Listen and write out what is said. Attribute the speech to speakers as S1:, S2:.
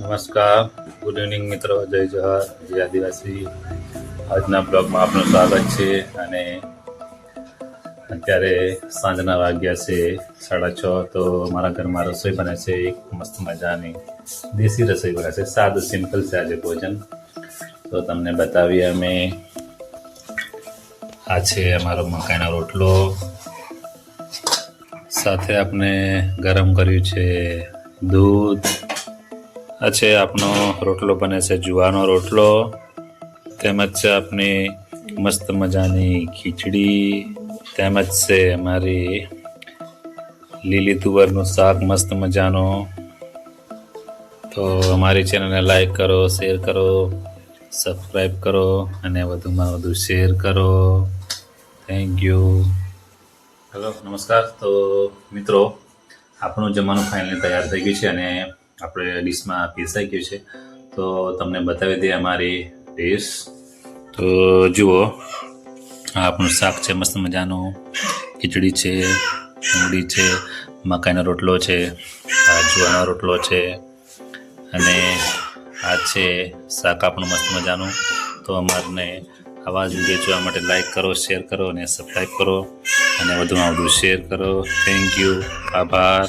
S1: નમસ્કાર. Good evening મિત્રો. જય જોહાર જય આદિવાસી. આજના બ્લોગમાં આપનું સ્વાગત છે અને અત્યારે સાંજના વાગ્યા છે સાડા છ, તો મારા ઘરમાં રસોઈ બને છે. એક મસ્ત મજાની દેશી રસોઈ બને છે. સાદું સિમ્પલ છે આજે ભોજન. તો તમને બતાવીએ અમે. આ છે અમારો મકાઈનો રોટલો. સાથે આપણે ગરમ કર્યું છે દૂધ આ છે આપનો રોટલો બને છે જુવાનો રોટલો. તેમજ છે આપણી મસ્ત મજાની ખીચડી. તેમજ છે અમારી લીલી તુવરનું શાક મસ્ત મજાનો. તો અમારી ચેનલને લાઈક કરો શેર કરો સબસ્ક્રાઈબ કરો અને વધુમાં વધુ શેર કરો. થેન્ક યુ હેલો નમસ્કાર. તો મિત્રો આપણું જમવાનું ફાઇનલી તૈયાર થઈ ગયું છે અને આપણે ડીશમાં પીસાઈ ગયું છે. તો તમને બતાવી દઈએ અમારી ડીશ તો જુઓ, આ આપણું શાક છે, મસ્ત મજાનું. ખીચડી છે મૂડી છે, મકાઈનો રોટલો છે જુવાનો રોટલો છે, અને આ છે શાક આપણું મસ્ત મજાનું. તો અમારને આવા જ વીડિયો જોવા માટે લાઇક કરો શેર કરો અને સબસ્ક્રાઈબ કરો. અને વધુમાં વધુ શેર કરો. થેન્ક યુ આભાર.